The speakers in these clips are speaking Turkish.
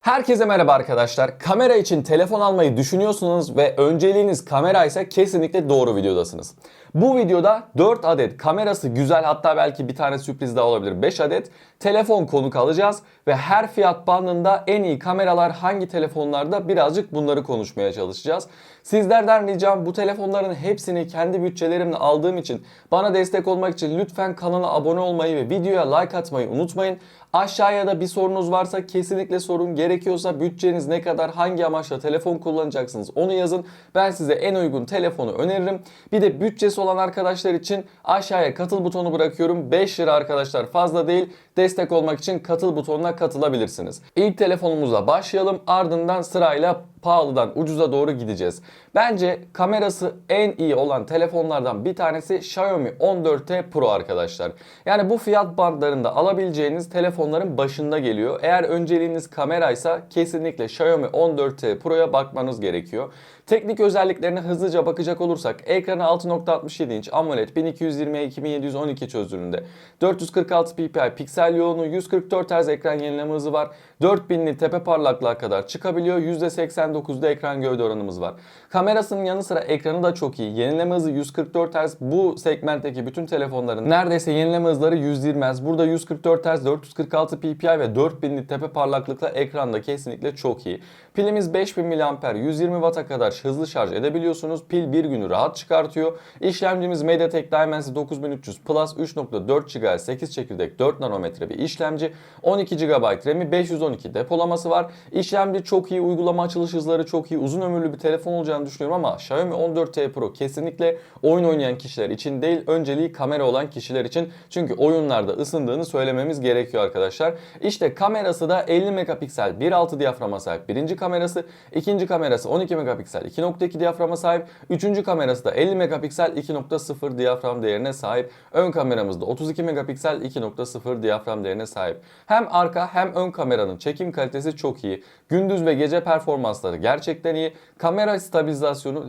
Herkese merhaba arkadaşlar. Kamera için telefon almayı düşünüyorsunuz ve önceliğiniz kamera ise kesinlikle doğru videodasınız. Bu videoda 4 adet kamerası güzel hatta belki bir tane sürpriz daha olabilir 5 adet telefon konuk alacağız ve her fiyat bandında en iyi kameralar hangi telefonlarda birazcık bunları konuşmaya çalışacağız. Sizlerden ricam bu telefonların hepsini kendi bütçelerimle aldığım için bana destek olmak için lütfen kanala abone olmayı ve videoya like atmayı unutmayın. Aşağıya da bir sorunuz varsa kesinlikle sorun. Gerekiyorsa bütçeniz ne kadar, hangi amaçla telefon kullanacaksınız onu yazın. Ben size en uygun telefonu öneririm. Bir de bütçesi olan arkadaşlar için aşağıya katıl butonu bırakıyorum. 5 lira arkadaşlar fazla değil. Destek olmak için katıl butonuna katılabilirsiniz. İlk telefonumuzla başlayalım. Ardından sırayla pahalıdan ucuza doğru gideceğiz. Bence kamerası en iyi olan telefonlardan bir tanesi Xiaomi 14T Pro arkadaşlar. Yani bu fiyat bandlarında alabileceğiniz telefonların başında geliyor. Eğer önceliğiniz kameraysa kesinlikle Xiaomi 14T Pro'ya bakmanız gerekiyor. Teknik özelliklerine hızlıca bakacak olursak ekranı 6.67 inç AMOLED 1220x2712 çözünürlüğünde 446 ppi piksel yoğunluğu 144 Hz ekran yenileme hızı var. 4000'li tepe parlaklığa kadar çıkabiliyor. %89'da ekran gövde oranımız var. Kamerasının yanı sıra ekranı da çok iyi. Yenileme hızı 144 Hz. Bu segmentteki bütün telefonların neredeyse yenileme hızları 120 Hz. Burada 144 Hz, 446 ppi ve 4000'li tepe parlaklıkla ekranda kesinlikle çok iyi. Pilimiz 5000 mAh, 120 Watt'a kadar hızlı şarj edebiliyorsunuz. Pil bir günü rahat çıkartıyor. İşlemcimiz MediaTek Dimensity 9300 Plus 3.4 GHz 8 çekirdek 4 nanometre bir işlemci. 12 GB RAM'i 512 depolaması var. İşlemci çok iyi, uygulama açılış hızları çok iyi, uzun ömürlü bir telefon olacağını düşünüyorum ama Xiaomi 14T Pro kesinlikle oyun oynayan kişiler için değil, önceliği kamera olan kişiler için. Çünkü oyunlarda ısındığını söylememiz gerekiyor arkadaşlar. İşte kamerası da 50 megapiksel 1.6 diyaframa sahip birinci kamerası, ikinci kamerası 12 megapiksel 2.2 diyaframa sahip, üçüncü kamerası da 50 megapiksel 2.0 diyafram değerine sahip. Ön kameramız da 32 megapiksel 2.0 diyafram değerine sahip. Hem arka hem ön kameranın çekim kalitesi çok iyi. Gündüz ve gece performansları gerçekten iyi. Kamera stabilizasyonu,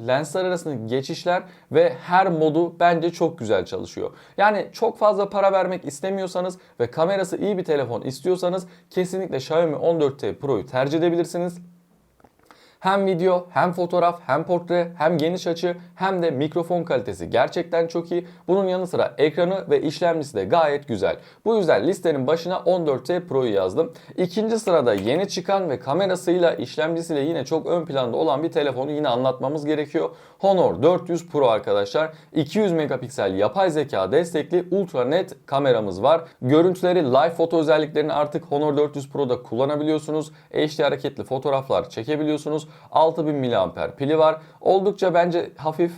lensler arasındaki geçişler ve her modu bence çok güzel çalışıyor. Yani çok fazla para vermek istemiyorsanız ve kamerası iyi bir telefon istiyorsanız kesinlikle Xiaomi 14T Pro'yu tercih edebilirsiniz. Hem video, hem fotoğraf, hem portre, hem geniş açı, hem de mikrofon kalitesi gerçekten çok iyi. Bunun yanı sıra ekranı ve işlemcisi de gayet güzel. Bu yüzden listenin başına 14T Pro'yu yazdım. İkinci sırada yeni çıkan ve kamerasıyla, işlemcisiyle yine çok ön planda olan bir telefonu yine anlatmamız gerekiyor. Honor 400 Pro arkadaşlar. 200 megapiksel yapay zeka destekli ultra net kameramız var. Görüntüleri, live foto özelliklerini artık Honor 400 Pro'da kullanabiliyorsunuz. HD hareketli fotoğraflar çekebiliyorsunuz. 6000 mAh pili var. Oldukça bence hafif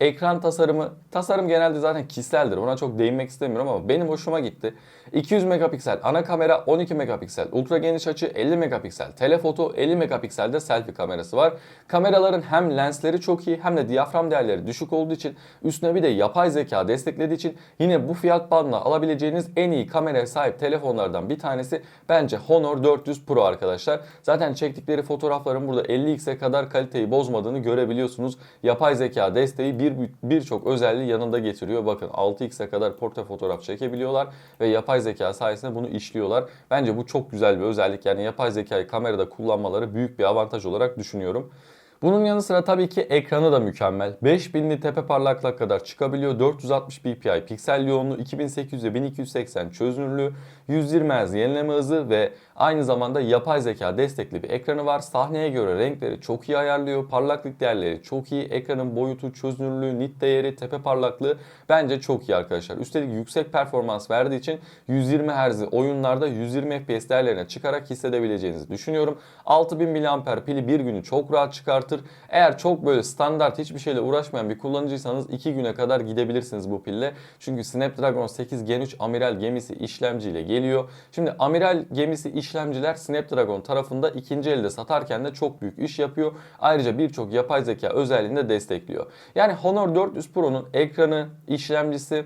ekran tasarımı, tasarım genelde zaten kişiseldir. Ona çok değinmek istemiyorum ama benim hoşuma gitti. 200 megapiksel ana kamera, 12 megapiksel ultra geniş açı, 50 megapiksel telefoto, 50 megapikselde selfie kamerası var. Kameraların hem lensleri çok iyi hem de diyafram değerleri düşük olduğu için üstüne bir de yapay zeka desteklediği için yine bu fiyat bandına alabileceğiniz en iyi kameraya sahip telefonlardan bir tanesi bence Honor 400 Pro arkadaşlar. Zaten çektikleri fotoğrafların burada 50x'e kadar kaliteyi bozmadığını görebiliyorsunuz. Yapay zeka desteği bir birçok özelliği yanında getiriyor. Bakın 6x'e kadar portre fotoğraf çekebiliyorlar ve yapay zeka sayesinde bunu işliyorlar. Bence bu çok güzel bir özellik. Yani yapay zekayı kamerada kullanmaları büyük bir avantaj olarak düşünüyorum. Bunun yanı sıra tabii ki ekranı da mükemmel. 5000'li tepe parlaklığa kadar çıkabiliyor. 460 ppi piksel yoğunluğu, 2800 ve 1280 çözünürlüğü, 120 Hz yenileme hızı ve aynı zamanda yapay zeka destekli bir ekranı var. Sahneye göre renkleri çok iyi ayarlıyor. Parlaklık değerleri çok iyi. Ekranın boyutu, çözünürlüğü, nit değeri, tepe parlaklığı bence çok iyi arkadaşlar. Üstelik yüksek performans verdiği için 120 Hz oyunlarda 120 FPS değerlerine çıkarak hissedebileceğinizi düşünüyorum. 6000 mAh pili bir günü çok rahat çıkartır. Eğer çok böyle standart hiçbir şeyle uğraşmayan bir kullanıcıysanız 2 güne kadar gidebilirsiniz bu pille. Çünkü Snapdragon 8 Gen 3 amiral gemisi işlemciyle geliyor. Şimdi amiral gemisi işlemciler Snapdragon tarafında ikinci elde satarken de çok büyük iş yapıyor. Ayrıca birçok yapay zeka özelliğini de destekliyor. Yani Honor 400 Pro'nun ekranı, işlemcisi,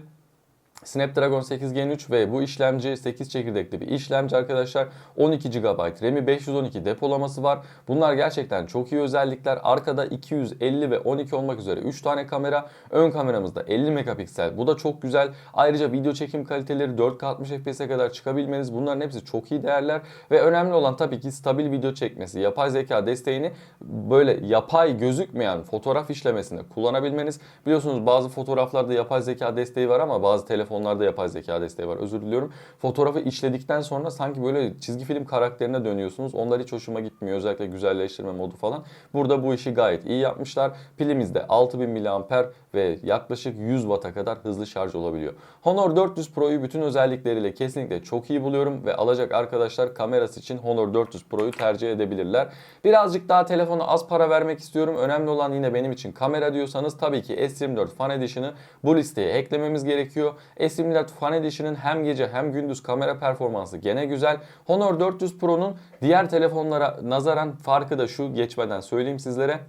Snapdragon 8 Gen 3 ve bu işlemci 8 çekirdekli bir işlemci arkadaşlar. 12 GB RAM'i 512 depolaması var. Bunlar gerçekten çok iyi özellikler. Arkada 250 ve 12 olmak üzere 3 tane kamera. Ön kameramızda 50 megapiksel. Bu da çok güzel. Ayrıca video çekim kaliteleri 4K 60 FPS'e kadar çıkabilmeniz. Bunların hepsi çok iyi değerler. Ve önemli olan tabii ki stabil video çekmesi. Yapay zeka desteğini böyle yapay gözükmeyen fotoğraf işlemesinde kullanabilmeniz. Biliyorsunuz bazı fotoğraflarda yapay zeka desteği var ama bazı telefonlarda yapay zeka desteği var. Özür diliyorum. Fotoğrafı işledikten sonra sanki böyle çizgi film karakterine dönüyorsunuz. Onlar hiç hoşuma gitmiyor. Özellikle güzelleştirme modu falan. Burada bu işi gayet iyi yapmışlar. Pilimiz de 6000 mAh ve yaklaşık 100 Watt'a kadar hızlı şarj olabiliyor. Honor 400 Pro'yu bütün özellikleriyle kesinlikle çok iyi buluyorum ve alacak arkadaşlar kamerası için Honor 400 Pro'yu tercih edebilirler. Birazcık daha telefona az para vermek istiyorum. Önemli olan yine benim için kamera diyorsanız tabii ki S24 Fan Edition'ı bu listeye eklememiz gerekiyor. S24 Fan Edition'ın hem gece hem gündüz kamera performansı gene güzel. Honor 400 Pro'nun diğer telefonlara nazaran farkı da şu geçmeden söyleyeyim sizlere.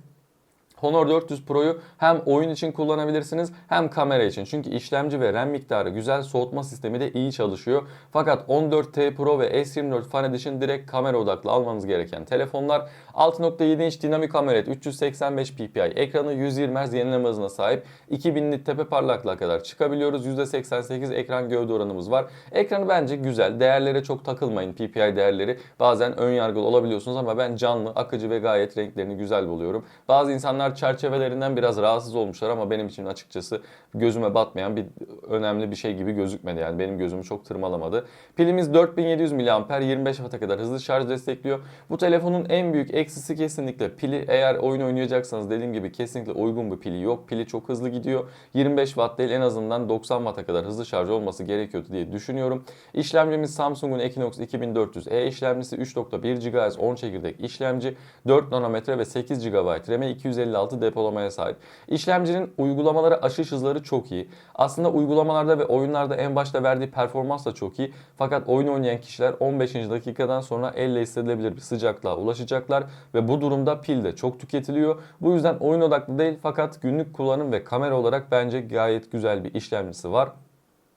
Honor 400 Pro'yu hem oyun için kullanabilirsiniz hem kamera için. Çünkü işlemci ve RAM miktarı güzel, soğutma sistemi de iyi çalışıyor. Fakat 14T Pro ve S24 Fan Edition direkt kamera odaklı almanız gereken telefonlar. 6.7 inç dinamik AMOLED 385 ppi ekranı 120 Hz yenileme hızına sahip. 2000 nit tepe parlaklığa kadar çıkabiliyoruz. %88 ekran gövde oranımız var. Ekranı bence güzel. Değerlere çok takılmayın PPI değerleri. Bazen ön yargılı olabiliyorsunuz ama ben canlı, akıcı ve gayet renklerini güzel buluyorum. Bazı insanlar çerçevelerinden biraz rahatsız olmuşlar ama benim için açıkçası gözüme batmayan bir önemli bir şey gibi gözükmedi. Yani benim gözümü çok tırmalamadı. Pilimiz 4700 mAh 25 Watt'a kadar hızlı şarj destekliyor. Bu telefonun en büyük eksisi kesinlikle pili. Eğer oyun oynayacaksanız dediğim gibi kesinlikle uygun bir pili yok. Pili çok hızlı gidiyor. 25 Watt değil en azından 90 Watt'a kadar hızlı şarj olması gerekiyordu diye düşünüyorum. İşlemcimiz Samsung'un Exynos 2400E işlemcisi 3.1 GHz 10 çekirdek işlemci 4 nanometre ve 8 GB RAM'e 256 depolamaya sahip. İşlemcinin uygulamaları aşış hızları çok iyi. Aslında uygulamalarda ve oyunlarda en başta verdiği performans da çok iyi. Fakat oyun oynayan kişiler 15. dakikadan sonra elle hissedilebilir bir sıcaklığa ulaşacaklar ve bu durumda pil de çok tüketiliyor. Bu yüzden oyun odaklı değil fakat günlük kullanım ve kamera olarak bence gayet güzel bir işlemcisi var.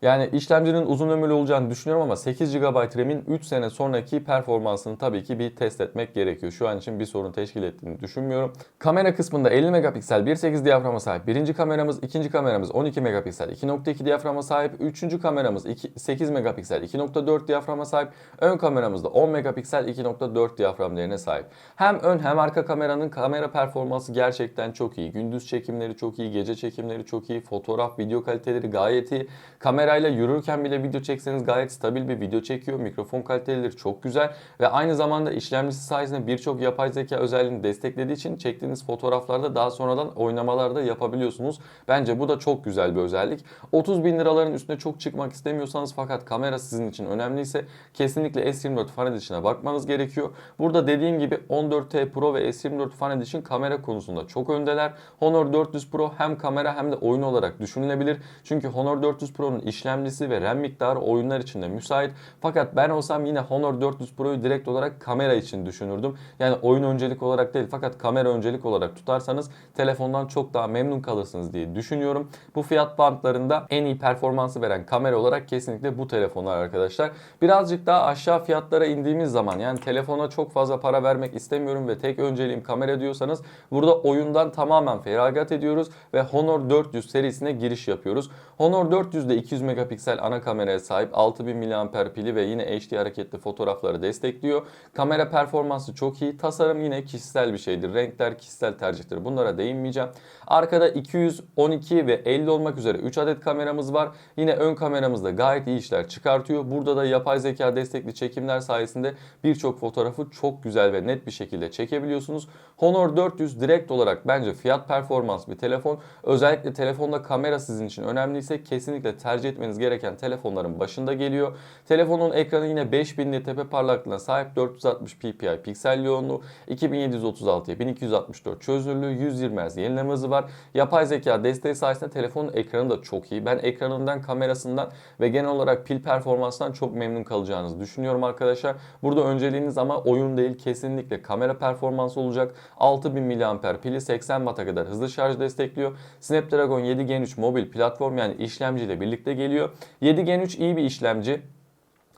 Yani işlemcinin uzun ömürlü olacağını düşünüyorum ama 8 GB RAM'in 3 sene sonraki performansını tabii ki bir test etmek gerekiyor. Şu an için bir sorun teşkil ettiğini düşünmüyorum. Kamera kısmında 50 megapiksel 1.8 diyaframa sahip birinci kameramız, ikinci kameramız 12 megapiksel 2.2 diyaframa sahip, üçüncü kameramız 2, 8 megapiksel 2.4 diyaframa sahip, ön kameramız da 10 megapiksel 2.4 diyafram değerine sahip. Hem ön hem arka kameranın kamera performansı gerçekten çok iyi. Gündüz çekimleri çok iyi, gece çekimleri çok iyi, fotoğraf, video kaliteleri gayet iyi. Kamera kamerayla yürürken bile video çekseniz gayet stabil bir video çekiyor. Mikrofon kaliteleri çok güzel ve aynı zamanda işlemcisi sayesinde birçok yapay zeka özelliğini desteklediği için çektiğiniz fotoğraflarda daha sonradan oynamalarda yapabiliyorsunuz. Bence bu da çok güzel bir özellik. 30 bin liraların üstüne çok çıkmak istemiyorsanız fakat kamera sizin için önemliyse kesinlikle S24 Fan Edition'a bakmanız gerekiyor. Burada dediğim gibi 14T Pro ve S24 Fan Edition kamera konusunda çok öndeler. Honor 400 Pro hem kamera hem de oyun olarak düşünülebilir. Çünkü Honor 400 Pro'nun iş işlemcisi ve RAM miktarı oyunlar için de müsait. Fakat ben olsam yine Honor 400 Pro'yu direkt olarak kamera için düşünürdüm. Yani oyun öncelik olarak değil fakat kamera öncelik olarak tutarsanız telefondan çok daha memnun kalırsınız diye düşünüyorum. Bu fiyat bantlarında en iyi performansı veren kamera olarak kesinlikle bu telefonlar arkadaşlar. Birazcık daha aşağı fiyatlara indiğimiz zaman yani telefona çok fazla para vermek istemiyorum ve tek önceliğim kamera diyorsanız burada oyundan tamamen feragat ediyoruz ve Honor 400 serisine giriş yapıyoruz. Honor 400'de 200 megapiksel ana kameraya sahip 6000 mAh pili ve yine HD hareketli fotoğrafları destekliyor. Kamera performansı çok iyi. Tasarım yine kişisel bir şeydir. Renkler kişisel tercihtir. Bunlara değinmeyeceğim. Arkada 212 ve 50 olmak üzere 3 adet kameramız var. Yine ön kameramız da gayet iyi işler çıkartıyor. Burada da yapay zeka destekli çekimler sayesinde birçok fotoğrafı çok güzel ve net bir şekilde çekebiliyorsunuz. Honor 400 direkt olarak bence fiyat performans bir telefon. Özellikle telefonda kamera sizin için önemliyse kesinlikle tercih etmeniz gereken telefonların başında geliyor. Telefonun ekranı yine 5000 tepe parlaklığına sahip 460 ppi piksel yoğunluğu, 2736'ya 1264 çözünürlüğü, 120 Hz yenileme hızı var. Yapay zeka desteği sayesinde telefonun ekranı da çok iyi. Ben ekranından, kamerasından ve genel olarak pil performansından çok memnun kalacağınızı düşünüyorum arkadaşlar. Burada önceliğiniz ama oyun değil kesinlikle kamera performansı olacak. 6000 mAh pili 80 Watt'a kadar hızlı şarj destekliyor. Snapdragon 7 Gen 3 mobil platform yani işlemciyle birlikte geliyor geliyor. 7 Gen 3 iyi bir işlemci.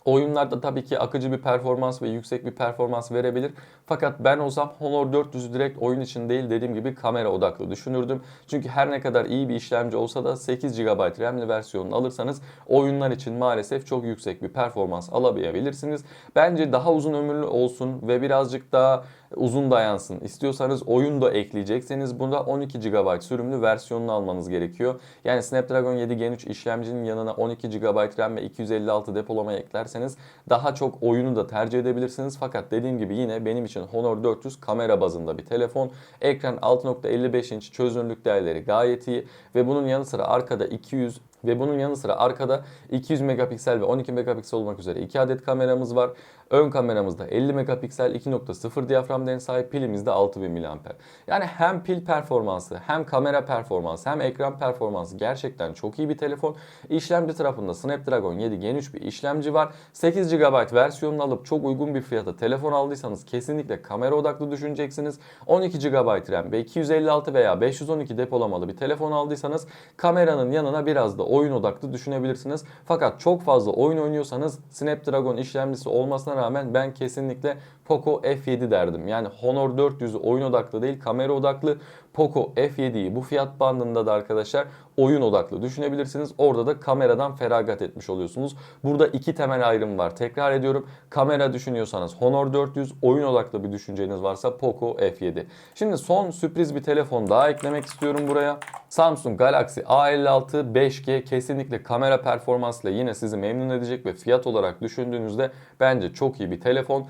Oyunlarda tabii ki akıcı bir performans ve yüksek bir performans verebilir. Fakat ben olsam Honor 400'ü direkt oyun için değil dediğim gibi kamera odaklı düşünürdüm. Çünkü her ne kadar iyi bir işlemci olsa da 8 GB RAM'li versiyonunu alırsanız oyunlar için maalesef çok yüksek bir performans alamayabilirsiniz. Bence daha uzun ömürlü olsun ve birazcık daha uzun dayansın. İstiyorsanız oyun da ekleyecekseniz bunda 12 GB sürümlü versiyonunu almanız gerekiyor. Yani Snapdragon 7 Gen 3 işlemcinin yanına 12 GB RAM ve 256 depolama eklerseniz daha çok oyunu da tercih edebilirsiniz. Fakat dediğim gibi yine benim için Honor 400 kamera bazında bir telefon. Ekran 6.55 inç çözünürlük değerleri gayet iyi ve bunun yanı sıra arkada 200 ve bunun yanı sıra arkada 200 megapiksel ve 12 megapiksel olmak üzere 2 adet kameramız var. Ön kameramızda 50 megapiksel 2.0 diyafram değerine sahip pilimizde 6000 mAh. Yani hem pil performansı hem kamera performansı hem ekran performansı gerçekten çok iyi bir telefon. İşlemci tarafında Snapdragon 7 Gen 3 bir işlemci var. 8 GB versiyonunu alıp çok uygun bir fiyata telefon aldıysanız kesinlikle kamera odaklı düşüneceksiniz. 12 GB RAM ve 256 veya 512 depolamalı bir telefon aldıysanız kameranın yanına biraz da oyun odaklı düşünebilirsiniz. Fakat çok fazla oyun oynuyorsanız Snapdragon işlemcisi olmasına rağmen ben kesinlikle Poco F7 derdim. Yani Honor 400'ü oyun odaklı değil kamera odaklı. Poco F7'yi bu fiyat bandında da arkadaşlar oyun odaklı düşünebilirsiniz. Orada da kameradan feragat etmiş oluyorsunuz. Burada iki temel ayrım var. Tekrar ediyorum. Kamera düşünüyorsanız Honor 400, oyun odaklı bir düşünceniz varsa Poco F7. Şimdi son sürpriz bir telefon daha eklemek istiyorum buraya. Samsung Galaxy A56 5G kesinlikle kamera performansıyla yine sizi memnun edecek ve fiyat olarak düşündüğünüzde bence çok iyi bir telefon.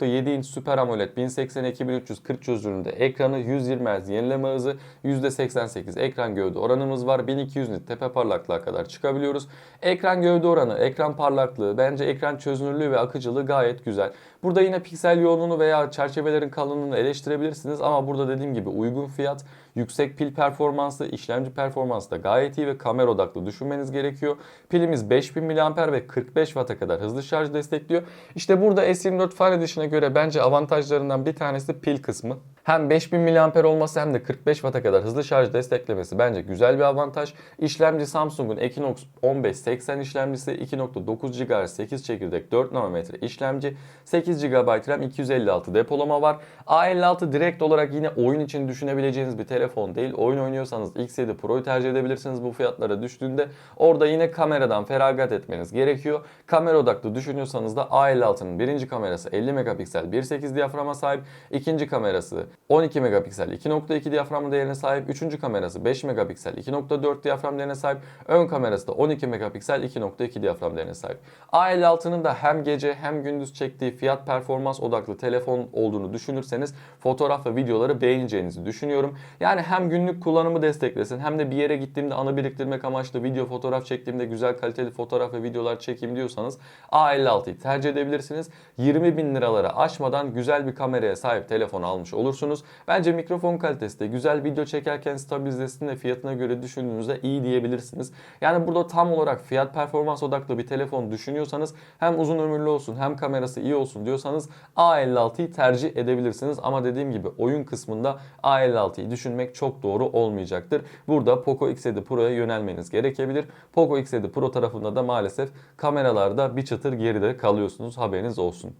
6.7 inç Super AMOLED 1080-2340 çözünürlüğünde ekranı 120 Hz yenileme hızı %88 ekran gövde oranımız var. 1200 nit tepe parlaklığa kadar çıkabiliyoruz. Ekran gövde oranı, ekran parlaklığı, bence ekran çözünürlüğü ve akıcılığı gayet güzel. Burada yine piksel yoğunluğunu veya çerçevelerin kalınlığını eleştirebilirsiniz ama burada dediğim gibi uygun fiyat, yüksek pil performansı, işlemci performansı da gayet iyi ve kamera odaklı düşünmeniz gerekiyor. Pilimiz 5000 mAh ve 45 Watt'a kadar hızlı şarj destekliyor. İşte burada S24 Fan Edition'a göre bence avantajlarından bir tanesi pil kısmı. Hem 5000 mAh olması hem de 45 Watt'a kadar hızlı şarj desteklemesi bence güzel bir avantaj. İşlemci Samsung'un Exynos 1580 işlemcisi 2.9 GHz 8 çekirdek 4 nanometre işlemci 8 GB RAM 256 depolama var. A56 direkt olarak yine oyun için düşünebileceğiniz bir telefon değil. Oyun oynuyorsanız X7 Pro'yu tercih edebilirsiniz bu fiyatlara düştüğünde. Orada yine kameradan feragat etmeniz gerekiyor. Kamera odaklı düşünüyorsanız da A56'nın birinci kamerası 50 megapiksel 1.8 diyaframa sahip. ikinci kamerası 12 megapiksel 2.2 diyafram değerine sahip. Üçüncü kamerası 5 megapiksel 2.4 diyafram değerine sahip. Ön kamerası da 12 megapiksel 2.2 diyafram değerine sahip. A56'nın da hem gece hem gündüz çektiği fiyat performans odaklı telefon olduğunu düşünürseniz fotoğraf ve videoları beğeneceğinizi düşünüyorum. Yani hem günlük kullanımı desteklesin hem de bir yere gittiğimde anı biriktirmek amaçlı video fotoğraf çektiğimde güzel kaliteli fotoğraf ve videolar çekeyim diyorsanız A56'yı tercih edebilirsiniz. 20 bin liraları aşmadan güzel bir kameraya sahip telefon almış olursunuz. Bence mikrofon kalitesi de güzel video çekerken stabilizesini de fiyatına göre düşündüğünüzde iyi diyebilirsiniz. Yani burada tam olarak fiyat performans odaklı bir telefon düşünüyorsanız hem uzun ömürlü olsun hem kamerası iyi olsun diyorsanız A56'yı tercih edebilirsiniz. Ama dediğim gibi oyun kısmında A56'yı düşünmek çok doğru olmayacaktır. Burada Poco X7 Pro'ya yönelmeniz gerekebilir. Poco X7 Pro tarafında da maalesef kameralarda bir çıtır geride kalıyorsunuz haberiniz olsun.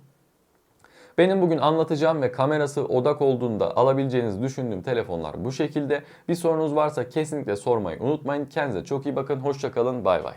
Benim bugün anlatacağım ve kamerası odak olduğunda alabileceğinizi düşündüğüm telefonlar bu şekilde. Bir sorunuz varsa kesinlikle sormayı unutmayın. Kendinize çok iyi bakın. Hoşçakalın. Bay bay.